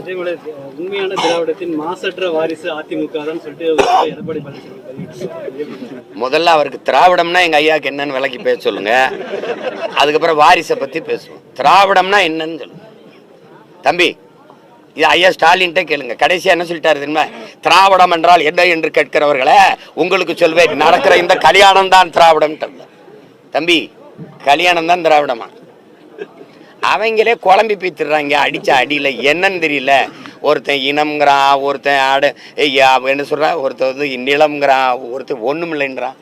இதே உண்மையான திராவிடத்தின் மாசற்ற வாரிசு அதிமுக தான் சொல்லிட்டு எடப்பாடி பழனிசாமி முதல்ல அவருக்கு திராவிடம்னா எங்க ஐயாக்கு என்னன்னு விளக்கி பேச சொல்லுங்க. அதுக்கப்புறம் வாரிசை பத்தி பேசுவோம். திராவிடம்னா என்னன்னு சொல்லுங்க. தம்பி இது ஐயா ஸ்டாலின்ட்டே கேளுங்க. கடைசியா என்ன சொல்லிட்டாரு தெரியுமா? திராவிடம் என்றால் என்ன என்று கேட்கிறவர்களே உங்களுக்கு சொல்வேன் நடக்கிற இந்த கல்யாணம் தான் திராவிடம் தம்பி கல்யாணம் தான் திராவிடமா? அவங்களே குழம்பி பீத்துறாங்க அடிச்ச அடியில். என்னன்னு தெரியல. ஒருத்தன் இனம்ங்கிறான் ஒருத்தன் ஆட ஐயா, என்ன சொல்கிறான் ஒருத்தன் வந்து நிலம்ங்கிறான் ஒருத்தன் ஒன்றும் இல்லைன்றான்.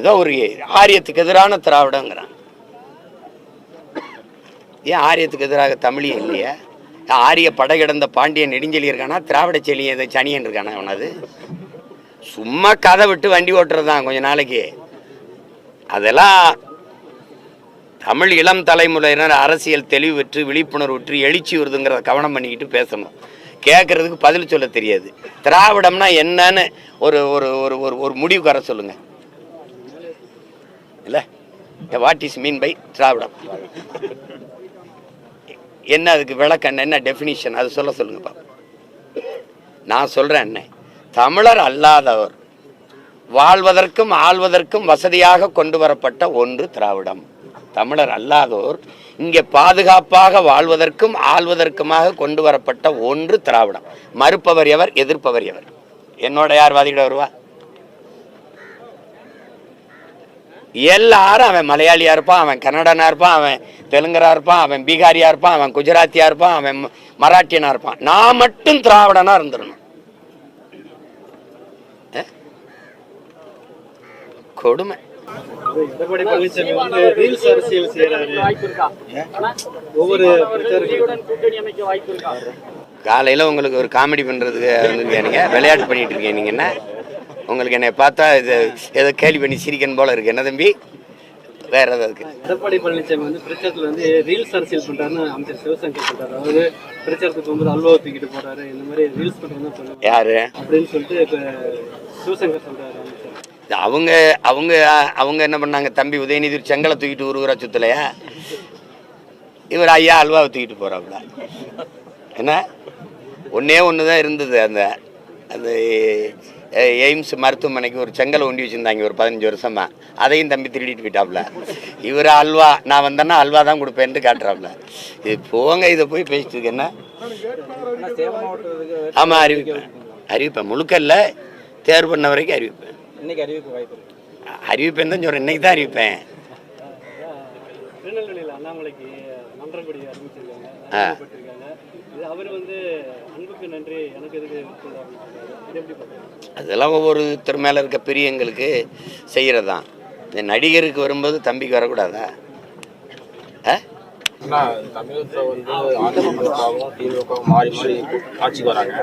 ஏதோ ஒரு ஆரியத்துக்கு எதிரான திராவிடங்கிறான். ஏன் ஆரியத்துக்கு எதிராக தமிழியே இல்லையா? ஆரிய படைகிடந்த பாண்டியன் நெடுஞ்செலி இருக்கானா? திராவிட செலி எதை சனியன் இருக்கானா அவனது சும்மா கதை விட்டு வண்டி ஓட்டுறது தான் கொஞ்ச நாளைக்கு. அதெல்லாம் தமிழ் இளம் தலைமுறையினர் அரசியல் தெளிவு பெற்று விழிப்புணர்வு எழுச்சி வருதுங்கிறத கவனம் பண்ணிக்கிட்டு பேசணும். கேட்கறதுக்கு பதில் சொல்ல தெரியாது. திராவிடம்னா என்னன்னு ஒரு ஒரு ஒரு ஒரு ஒரு முடிவுக்கு வர சொல்லுங்க. இல்லை? வாட் இஸ் மீன் பை திராவிடம்? என்ன அதுக்கு விளக்கம் என்ன டெஃபினிஷன் அது சொல்ல சொல்லுங்கப்பா நான் சொல்கிறேன் என்ன? தமிழர் அல்லாதவர் வாழ்வதற்கும் ஆள்வதற்கும் வசதியாக கொண்டு வரப்பட்ட ஒன்று திராவிடம். தமிழர் அல்லாதோர் இங்கே பாதுகாப்பாக வாழ்வதற்கும் ஆள்வதற்குமாக கொண்டு வரப்பட்ட ஒன்று திராவிடம். மறுப்பவர் எவர் எதிர்ப்பவர் எவர்? என்னோட யார் வாதிட வருவா? எல்லாரும் அவன் மலையாளியா இருப்பான் அவன் கன்னடனா இருப்பான் அவன் தெலுங்கரா இருப்பான் அவன் பீகாரியா இருப்பான் அவன் குஜராத்தியா இருப்பான் அவன் மராட்டியனா இருப்பான். நான் மட்டும் திராவிடனா இருந்துடணும். கொடுமை. எடப்பாடி பழனிசாமி வந்து ரீல்ஸ் அரசியல் செய்யறாரு ஒவ்வொரு காலையில் உங்களுக்கு ஒரு காமெடி பண்ணுறதுக்கு வந்துருக்கீங்க விளையாட்டு பண்ணிட்டு இருக்கீங்க என்ன? உங்களுக்கு என்னை பார்த்தா இது ஏதோ கேலி பண்ணி சிரிக்கணும் போல இருக்கு. என்ன தம்பி? வேற ஏதாவது எடப்பாடி பழனிசாமி வந்து பிரச்சாரத்துல வந்து ரீல்ஸ் அரசியல் பண்றாருன்னு அமைச்சர் சிவசங்கர் சொல்றாரு. அதாவது பிரச்சாரத்துக்கு போகும்போது அல்வா தூக்கிட்டு போறாரு. இந்த மாதிரி ரீல்ஸ் சொல்லுவாங்க. யாரு? அப்படின்னு சொல்லிட்டு இப்ப சிவசங்கர் சொல்றாரு. அவங்க அவங்க அவங்க என்ன பண்ணாங்க? தம்பி உதயநிதி ஒரு செங்கலை தூக்கிட்டு ஊருவரா சுத்தலையா? இவர் ஐயா அல்வாவை தூக்கிட்டு போறாப்புல. என்ன? ஒன்றே ஒன்று தான் இருந்தது. அந்த அந்த எய்ம்ஸ் மருத்துவமனைக்கு ஒரு செங்கலை ஒண்டி வச்சுருந்தாங்க ஒரு பதினஞ்சு வருஷமா. அதையும் தம்பி திருடிட்டு போயிட்டாப்புல. இவர் அல்வா நான் வந்தேன்னா அல்வா தான் கொடுப்பேன்ட்டு காட்டுறாப்புல. இது போங்க இதை போய் பேசிட்டு என்ன? ஆமாம் அறிவிப்பேன். அறிவிப்பேன். முழுக்க இல்லை தேர்வு பண்ண வரைக்கும் அறிவிப்பேன். இன்னைக்கு அறிவிப்பு வாய்ப்பு இருக்கு. அறிவிப்பேன் தான் சொல்கிறேன் இன்னைக்கு தான் அறிவிப்பேன். திருநெல்வேலியில் அண்ணாமலைக்கு மன்றப்படி அறிவிச்சிருக்காங்க அவர் வந்து அன்புக்கு நன்றி எனக்கு எதுக்கு அதெல்லாம் ஒவ்வொருத்தர் மேலே இருக்க பிரியங்களுக்கு செய்கிறது தான் இந்த நடிகருக்கு வரும்போது தம்பிக்கு வரக்கூடாதா? ஆனா, வந்து அதிமுகவும் திமுகவும் மாறி மாறி ஆட்சிக்கு வராங்க.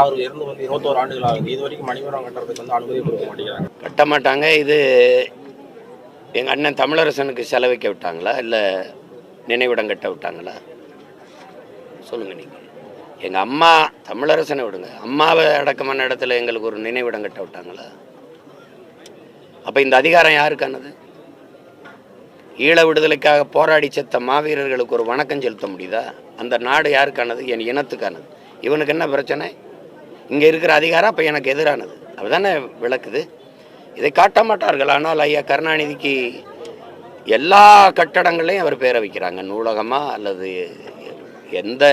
அவர் இருந்து வந்து இருபத்தோரு ஆண்டுகள் ஆகுது இது வரைக்கும் மணிமரம் கட்டுறதுக்கு வந்து அனுமதி கொடுக்க மாட்டேங்கிறாங்க. கட்ட மாட்டாங்க. இது எங்கள் அண்ணன் தமிழரசனுக்கு செலவைக்க விட்டாங்களா? இல்லை நினைவிடம் கட்ட விட்டாங்களா? சொல்லுங்கள் நீங்கள் எங்கள் அம்மா தமிழரசனை விடுங்க. அம்மாவை அடக்கமான இடத்துல எங்களுக்கு ஒரு நினைவிடம் கட்ட விட்டாங்களா? அப்போ இந்த அதிகாரம் யாருக்கானது? ஈழ விடுதலைக்காக போராடி செத்த மாவீரர்களுக்கு ஒரு வணக்கம் செலுத்த முடியுதா? அந்த நாடு யாருக்கானது? என் இனத்துக்கானது. இவனுக்கு என்ன பிரச்சனை? இங்கே இருக்கிற அதிகாரம் அப்போ எனக்கு எதிரானது. அதுதானே விளக்குது? இதை காட்ட மாட்டார்கள். ஆனால் ஐயா கருணாநிதிக்கு எல்லா கட்டடங்களையும் அவர் பேரை வைக்கிறாங்க. நூலகமாக அல்லது எந்த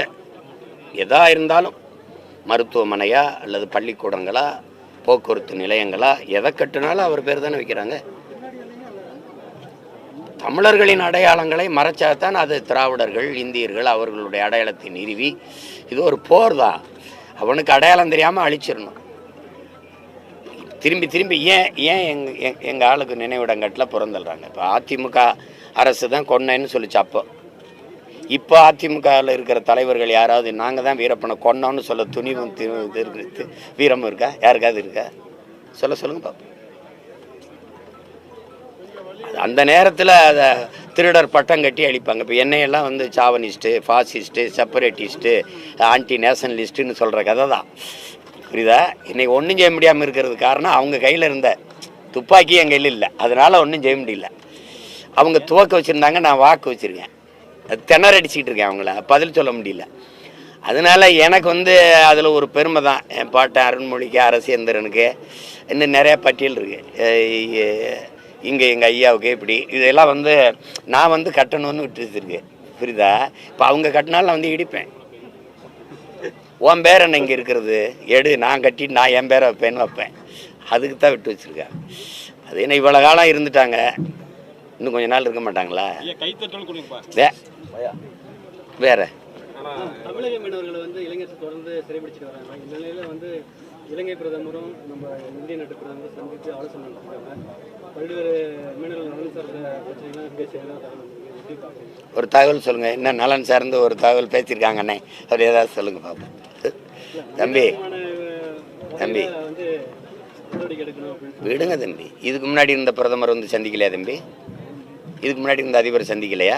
எதா இருந்தாலும் மருத்துவமனையா அல்லது பள்ளிக்கூடங்களா போக்குவரத்து நிலையங்களா எதை கட்டினாலும் அவர் பேர் தானே வைக்கிறாங்க. தமிழர்களின் அடையாளங்களை மறைச்சாதான் அது திராவிடர்கள் இந்தியர்கள் அவர்களுடைய அடையாளத்தை நிறுவி. இது ஒரு போர் தான். அவனுக்கு அடையாளம் தெரியாமல் அழிச்சிடணும். திரும்பி திரும்பி ஏன் ஏன் எங்கள் எங்கள் ஆளுக்கு நினைவிடங்கட்டில் பிறந்துடுறாங்க? இப்போ அதிமுக அரசு தான் கொன்னேன்னு சொல்லிச்சு அப்போ. இப்போ அதிமுகவில் இருக்கிற தலைவர்கள் யாராவது நாங்கள் தான் வீரப்பனை கொன்னோன்னு சொல்ல துணிவும் திரு வீரமும் இருக்கா? யாருக்காவது இருக்கா? சொல்ல சொல்லுங்கள் பார்ப்போம் அந்த நேரத்தில் அதை திருடர் பட்டம் கட்டி அழிப்பாங்க. இப்போ என்னையெல்லாம் வந்து சாவனிஸ்ட்டு ஃபாசிஸ்ட்டு செப்பரேட்டிஸ்ட்டு ஆன்டி நேஷனலிஸ்ட்டுன்னு சொல்கிற கதை தான். புரியுதா? இன்றைக்கி ஒன்றும் செய்ய முடியாமல் இருக்கிறது காரணம் அவங்க கையில் இருந்த துப்பாக்கி என் கையில் இல்லை. அதனால் ஒன்றும் செய்ய முடியல. அவங்க துவக்க வச்சுருந்தாங்க நான் வாக்கு வச்சுருக்கேன். திணற அடிச்சுக்கிட்டு இருக்கேன் அவங்கள. பதில் சொல்ல முடியல. அதனால எனக்கு வந்து அதில் ஒரு பெருமை தான். என் பாட்டன் அருண்மொழிக்கு அரசேந்திரனுக்கு இன்னும் நிறையா பட்டியல் இருக்குது இங்கே எங்கள் ஐயாவுக்கு இப்படி. இதெல்லாம் வந்து நான் வந்து கட்டணும்னு விட்டு வச்சிருக்கேன் புரியுதா? இப்போ அவங்க கட்டினாலும் நான் வந்து இடிப்பேன். உன் பேர் என்ன இங்கே இருக்கிறது? எடு நான் கட்டிட்டு நான் என் பேரை வைப்பேன்னு வைப்பேன். அதுக்கு தான் விட்டு வச்சிருக்கேன் அது என்ன இவ்வளோ காலம் இருந்துட்டாங்க? இன்னும் கொஞ்ச நாள் இருக்க மாட்டாங்களா? வேற. தமிழக மீனவர்களை வந்து இளைஞர்கள் தொடர்ந்து சிறைபிடிச்சிட்டு வராங்க. இந்த நிலையில வந்து இலங்கை பிரதமரும் நம்ம இந்திய நாட்டு பிரதமரும் சந்தித்து ஆலோசனை நடத்திருக்காங்க. பல்வேறு ஒரு தகவல் சொல்லுங்க. என்ன நலன் சார்ந்து ஒரு தகவல் பேசியிருக்காங்கண்ணே அவர் ஏதாவது சொல்லுங்க பாப்போம். தம்பி. தம்பி. விடுங்க தம்பி. இதுக்கு முன்னாடி இருந்த பிரதமர் வந்து சந்திக்கலையா தம்பி? இதுக்கு முன்னாடி இருந்த அதிபர் சந்திக்கலையா?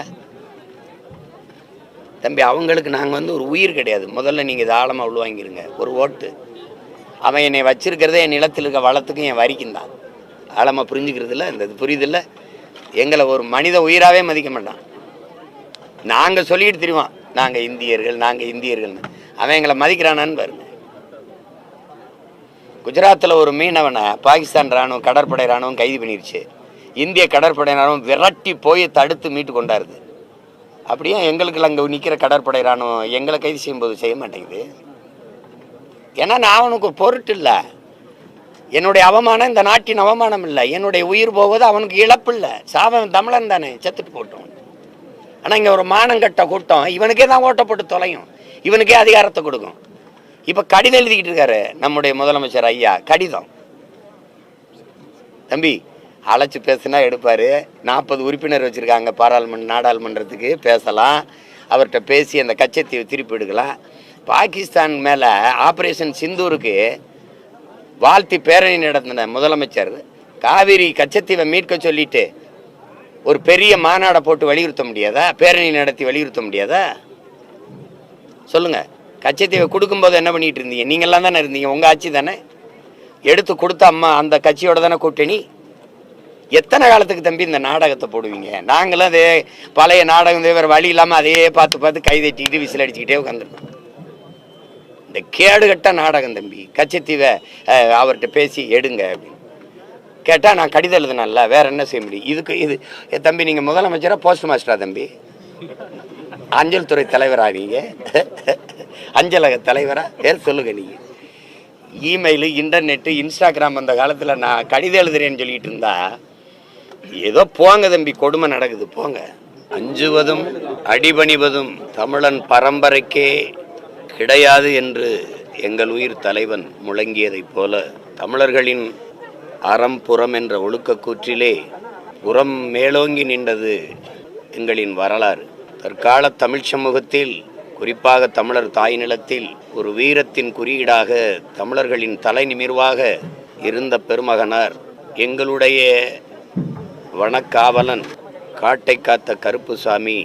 தம்பி அவங்களுக்கு நாங்கள் வந்து ஒரு உயிர் கிடையாது. முதல்ல நீங்கள் இதை ஆழமாக உள்வாங்கிருங்க. ஒரு ஓட்டு. அவன் என்னை வச்சிருக்கிறதே என் நிலத்தில் இருக்க வளத்துக்கும் என் வரிக்கும் தான் ஆழமாக புரிஞ்சுக்கிறதில்ல இந்த இது புரியுதில்ல. எங்களை ஒரு மனித உயிராகவே மதிக்க மாட்டான். நாங்கள் சொல்லிக்கிட்டு தெரியுமா நாங்கள் இந்தியர்கள் நாங்கள் இந்தியர்கள்னு. அவன் எங்களை மதிக்கிறானான்னு பாருங்க. குஜராத்தில் ஒரு மீனவனை பாகிஸ்தான் ராணுவம் கடற்படை ராணுவம் கைது பண்ணிருச்சு. இந்திய கடற்படை இராணுவம் விரட்டி போய் தடுத்து மீட்டு கொண்டாருது. அப்படியே எங்களுக்கு அங்கே நிற்கிற கடற்படை ராணுவம் எங்களை கைது செய்யும்போது செய்ய மாட்டேங்குது. ஏன்னா நான் அவனுக்கு பொருட்டு இல்லை. என்னுடைய அவமானம் இந்த நாட்டின் அவமானம் இல்லை. என்னுடைய உயிர் போவது அவனுக்கு இழப்பு இல்லை சாவன் தமிழன் தானே செத்துட்டு போட்டோம் ஆனால் இங்கே ஒரு மானங்கட்ட கூட்டம். இவனுக்கே தான் ஓட்டப்பட்டு தொலையும். இவனுக்கே அதிகாரத்தை கொடுக்கும். இப்போ கடிதம் எழுதிக்கிட்டு இருக்காரு நம்முடைய முதலமைச்சர் ஐயா. கடிதம். தம்பி அழைச்சி பேசுனா எடுப்பார். நாற்பது உறுப்பினர் வச்சுருக்காங்க பாராளுமன்ற நாடாளுமன்றத்துக்கு. பேசலாம். அவர்கிட்ட பேசி அந்த கச்சத்தீவை திருப்பி எடுக்கலாம். பாகிஸ்தான் மேலே ஆப்ரேஷன் சிந்தூருக்கு வாழ்த்தி பேரணி நடத்தின முதலமைச்சர் காவிரி கச்சத்தீவை மீட்க சொல்லிட்டு ஒரு பெரிய மாநாடை போட்டு வலியுறுத்த முடியாதா? பேரணி நடத்தி வலியுறுத்த முடியாதா? சொல்லுங்க. கச்சத்தீவை கொடுக்கும்போது என்ன பண்ணிட்டு இருந்தீங்க? நீங்கள்லாம் தானே இருந்தீங்க. உங்கள் ஆட்சி தானே? எடுத்து கொடுத்த அம்மா அந்த கட்சியோட தானே கூட்டணி? எத்தனை காலத்துக்கு தம்பி இந்த நாடகத்தை போடுவீங்க? நாங்களும் அதே பழைய நாடகம் வேறு வழி இல்லாமல் அதையே பார்த்து பார்த்து கை தட்டிக்கிட்டு விசில் அடிச்சுக்கிட்டே உட்காந்துருக்கோம் இந்த கேடுகட்ட நாடகம் தம்பி கச்சத்தீவை அவர்கிட்ட பேசி எடுங்க அப்படின்னு. கேட்டால் நான் கடிதம் எழுதுனல வேற என்ன செய்ய முடியும்? இதுக்கு இது ஏ, தம்பி நீங்கள் முதலமைச்சரா போஸ்ட் மாஸ்டரா தம்பி? அஞ்சல் துறை தலைவரா நீங்க? அஞ்சலக தலைவரா? பேர் சொல்லுங்க நீங்க? இமெயிலு இன்டர்நெட்டு இன்ஸ்டாகிராம் அந்த காலத்தில் நான் கடிதம் எழுதுறேன்னு சொல்லிட்டு இருந்தா ஏதோ போங்க தம்பி கொடுமை நடக்குது போங்க. அஞ்சுவதும் அடிபணிவதும் தமிழன் பரம்பரைக்கே கிடையாது என்று எங்கள் உயிர் தலைவன் முழங்கியதைப் போல தமிழர்களின் அறம் புறம் என்ற ஒழுக்கக் கூற்றிலே புறம் மேலோங்கி நின்றது எங்களின் வரலாறு. தற்கால தமிழ் சமூகத்தில் குறிப்பாக தமிழர் தாய் நிலத்தில் ஒரு வீரத்தின் குறியீடாக தமிழர்களின் தலை நிமிர்வாக இருந்த பெருமகனார் எங்களுடைய வனக்காவலன் காட்டை காத்த கருப்புசாமி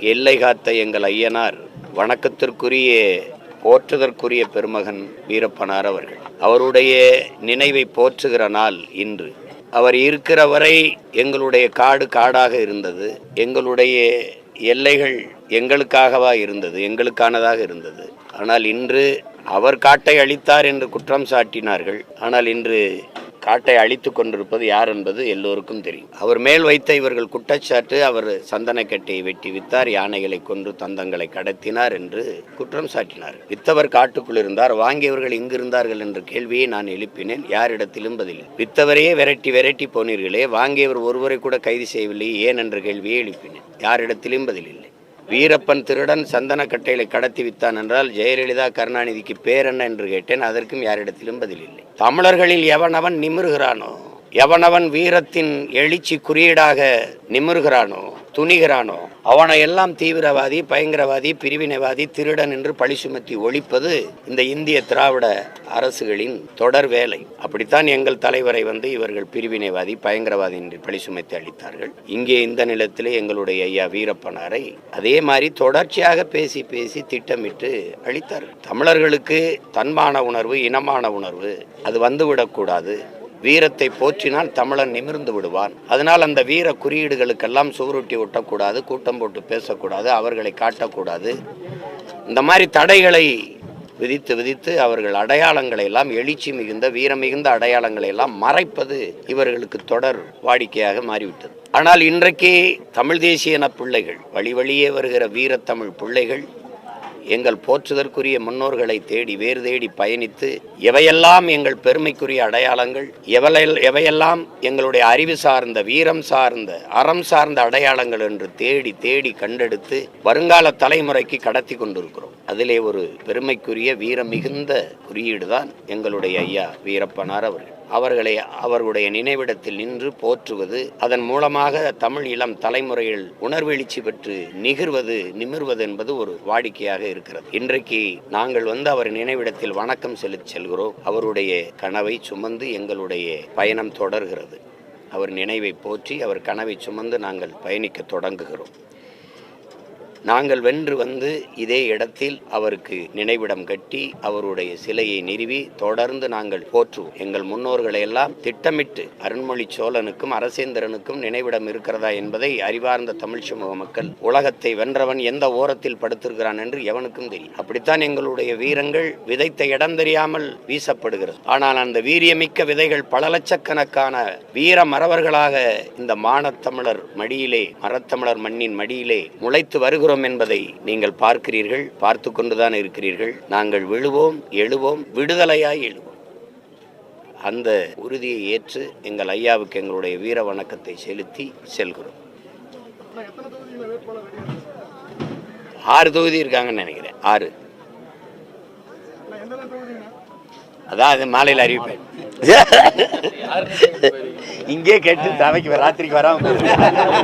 எல்லை காத்த எங்கள் ஐயனார் வணக்கத்திற்குரிய போற்றுதற்குரிய பெருமகன் வீரப்பனார் அவர்கள். அவருடைய நினைவை போற்றுகிற நாள் இன்று. அவர் இருக்கிற வரை எங்களுடைய காடு காடாக இருந்தது. எங்களுடைய எல்லைகள் எங்களுக்காகவா இருந்தது எங்களுக்கானதாக இருந்தது. ஆனால் இன்று அவர் காட்டை அழித்தார் என்று குற்றம் சாட்டினார்கள். ஆனால் இன்று காட்டை அழித்து கொண்டிருப்பது யார் என்பது எல்லோருக்கும் தெரியும். அவர் மேல் வைத்த இவர்கள் குற்றச்சாட்டு அவர் சந்தனக்கட்டையை வெட்டி வித்தார் யானைகளை கொன்று தந்தங்களை கடத்தினார் என்று குற்றம் சாட்டினார். வித்தவர் காட்டுக்குள் இருந்தார் வாங்கியவர்கள் இங்கு இருந்தார்கள் என்ற கேள்வியை நான் எழுப்பினேன் யாரிடத்திலும் பதில் வித்தவரையே விரட்டி விரட்டி போனீர்களே வாங்கியவர் ஒருவரை கூட கைது செய்யவில்லை ஏன் என்ற கேள்வியை எழுப்பினேன் யாரிடத்திலும் பதில் இல்லை. வீரப்பன் திருடன் சந்தனக்கட்டைகளை கடத்தி வித்தான் என்றால் ஜெயலலிதா கருணாநிதிக்கு பேர் என்ன என்று கேட்டேன். அதற்கும் யாரிடத்திலும் பதில் இல்லை. தமிழர்களில் எவனவன் நிமிர்கிறானோ? எவனவன் வீரத்தின் எழுச்சி குறியீடாக நிமிர்கிறானோ துணிகிறானோ அவனை எல்லாம் தீவிரவாதி பயங்கரவாதி பிரிவினைவாதி திருடன் என்று பழி சுமத்தி ஒழிப்பது இந்த இந்திய திராவிட அரசுகளின் தொடர் வேலை. அப்படித்தான் எங்கள் தலைவரை வந்து இவர்கள் பிரிவினைவாதி பயங்கரவாதி என்று பழி சுமத்தி அளித்தார்கள். இங்கே இந்த நிலத்திலே எங்களுடைய ஐயா வீரப்பனாரை அதே மாதிரி தொடர்ச்சியாக பேசி பேசி திட்டமிட்டு அளித்தார்கள். தமிழர்களுக்கு தன்மான உணர்வு இனமான உணர்வு அது வந்துவிடக்கூடாது. வீரத்தை போற்றினால் தமிழன் நிமிர்ந்து விடுவான். அதனால் அந்த வீர குறியீடுகளுக்கெல்லாம் சுவரொட்டி ஒட்டக்கூடாது கூட்டம் போட்டு பேசக்கூடாது அவர்களை காட்டக்கூடாது. இந்த மாதிரி தடைகளை விதித்து விதித்து அவர்கள் அடையாளங்களை எல்லாம் எழுச்சி மிகுந்த வீர மிகுந்த அடையாளங்களை எல்லாம் மறைப்பது இவர்களுக்கு தொடர் வாடிக்கையாக மாறிவிட்டது. ஆனால் இன்றைக்கு தமிழ் தேசிய இன பிள்ளைகள் வழி வழியே வருகிற வீரத்தமிழ் பிள்ளைகள் எங்கள் போற்றுதற்குரிய முன்னோர்களை தேடி வேறு தேடி பயணித்து எவையெல்லாம் எங்கள் பெருமைக்குரிய அடையாளங்கள் எவலை எவையெல்லாம் எங்களுடைய அறிவு சார்ந்த வீரம் சார்ந்த அறம் சார்ந்த அடையாளங்கள் என்று தேடி தேடி கண்டெடுத்து வருங்கால தலைமுறைக்கு கடத்தி கொண்டிருக்கிறோம். அதிலே ஒரு பெருமைக்குரிய வீரம் மிகுந்த குறியீடு தான் எங்களுடைய ஐயா வீரப்பனார் அவர்கள். அவர்களை அவர்களுடைய நினைவிடத்தில் நின்று போற்றுவது அதன் மூலமாக தமிழ் இளம் தலைமுறையில் உணர்வெழுச்சி பெற்று நிகர்வது நிமிர்வது என்பது ஒரு வாடிக்கையாக இருக்கிறது. இன்றைக்கு நாங்கள் வந்து அவர் நினைவிடத்தில் வணக்கம் செலுத்தி செல்கிறோம். அவருடைய கனவை சுமந்து எங்களுடைய பயணம் தொடர்கிறது. அவர் நினைவை போற்றி அவர் கனவை சுமந்து நாங்கள் பயணிக்க தொடங்குகிறோம். நாங்கள் வென்று வந்து இதே இடத்தில் அவருக்கு நினைவிடம் கட்டி அவருடைய சிலையை நிறுவி தொடர்ந்து நாங்கள் போற்றுவோம். எங்கள் முன்னோர்களை எல்லாம் திட்டமிட்டு அருண்மொழி சோழனுக்கும் அரசேந்திரனுக்கும் நினைவிடம் இருக்கிறதா என்பதை அறிவார்ந்த தமிழ் சமூக மக்கள் உலகத்தை வென்றவன் எந்த ஓரத்தில் படுத்திருக்கிறான் என்று எவனுக்கும் தெரியும். அப்படித்தான் எங்களுடைய வீரங்கள் விதைத்த இடம் தெரியாமல் வீசப்படுகிறது. ஆனால் அந்த வீரியமிக்க விதைகள் பல லட்சக்கணக்கான வீர மறவர்களாக இந்த மானத்தமிழர் மடியிலே மரத்தமிழர் மண்ணின் மடியிலே முளைத்து வருகிறோம் என்பதை நீங்கள் பார்க்கிறீர்கள் பார்த்து கொண்டுதான் இருக்கிறீர்கள். நாங்கள் விழுவோம் எழுவோம் விடுதலையாய் எழுவோம். அந்த உறுதியை ஏற்று எங்கள் ஐயாவுக்கு எங்களுடைய வீர வணக்கத்தை செலுத்தி செல்கிறோம். ஆறு தொகுதி இருக்காங்கன்னு நினைக்கிறேன். ஆறு. அதான் அது மாலையில் அறிவிப்பேன். இங்கே கேட்டு தலைக்கு ராத்திரிக்கு வராம